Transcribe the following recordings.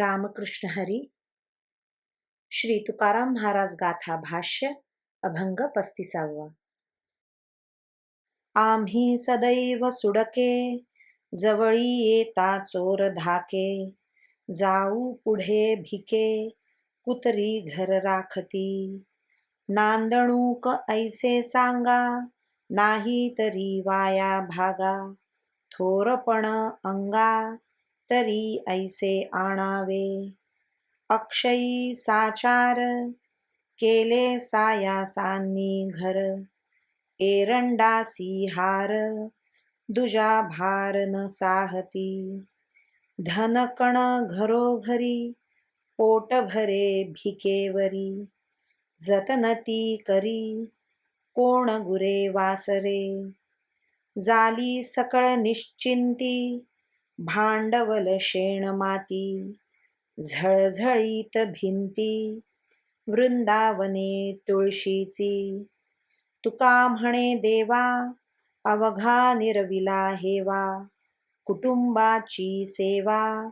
रामकृष्ण हरी। श्री तुकाराम महाराज गाथा भाष्य अभंग पस्तीसावा। आम्ही सदैव सुडके जवळी येता चोर धाके जाऊ पुढे भिके कुतरी घर राखती। नांदणूक ऐसे सांगा नाही तरी वाया भागा थोरपण अंगा तरी ऐसे आणावे। अक्षयी साचार केले सायासांनी घर एरंडा हार दुजा भार न साहती। धनकण घरोघरी पोट भरे भिकेवरी जतनती करी कोण गुरे वासरे। जाली सकळ निश्चिंती भांडवल शेण माती झळझळीत भिंती वृंदावने तुळशीची. तुका म्हणे देवा अवघा निरविला हेवा कुटुंबाची सेवा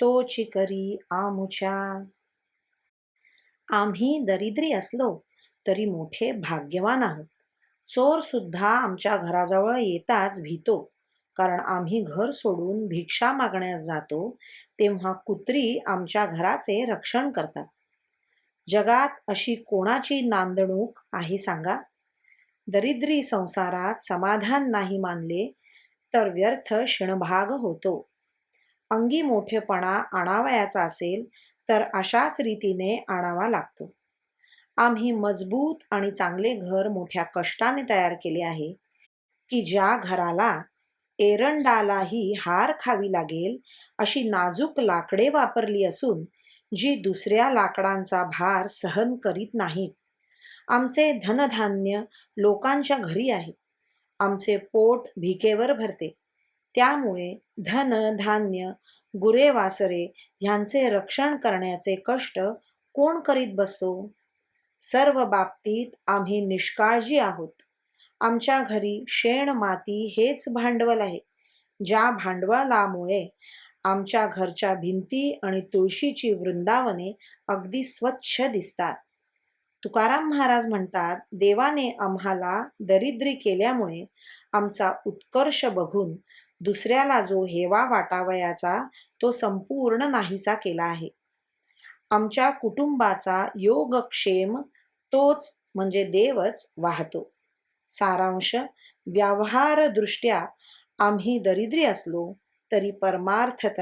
तोची करी आमुच्या. आम्ही दरिद्री असलो तरी मोठे भाग्यवान आहोत. चोर सुद्धा आमच्या घराजवळ येताच भीतो. कारण आम्ही घर सोडून भिक्षा मागण्यास जातो तेव्हा कुत्री आमच्या घराचे रक्षण करतात. जगात अशी कोणाची नांदणूक आहे सांगा? दरिद्री संसारात समाधान नाही मानले तर व्यर्थ क्षणभाग होतो. अंगी मोठेपणा आणावयाचा असेल तर अशाच रीतीने आणावा लागतो. आम्ही मजबूत आणि चांगले घर मोठ्या कष्टाने तयार केले आहे की ज्या घराला एरंडालाही हार खावी लागेल अशी नाजूक लाकडे वापरली असून जी दुसऱ्या लाकडांचा भार सहन करीत नाहीत. आमचे धनधान्य लोकांच्या घरी आहे. आमचे पोट भिकेवर भरते. त्यामुळे धन धान्य गुरेवासरे ह्यांचे रक्षण करण्याचे कष्ट कोण करीत बसतो? सर्व बाबतीत आम्ही निष्काळजी आहोत. आमच्या घरी शेण माती हेच भांडवल आहे. ज्या भांडवलामुळे आमच्या घरच्या भिंती आणि तुळशीची वृंदावने अगदी स्वच्छ दिसतात. तुकाराम महाराज म्हणतात देवाने आम्हाला दरिद्री केल्यामुळे आमचा उत्कर्ष बघून दुसऱ्याला जो हेवा वाटावयाचा तो संपूर्ण नाहीसा केला आहे. आमच्या कुटुंबाचा योगक्षेम तोच म्हणजे देवच वाहतो. सारांश व्यवहारदृष्ट्या आम्ही दरिद्री असलो तरी परमार्थत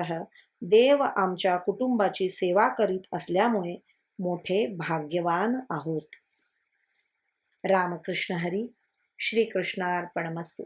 देव आमच्या कुटुंबाची सेवा करीत असल्यामुळे मोठे भाग्यवान आहोत. रामकृष्ण हरी श्रीकृष्णार्पणमस्तू.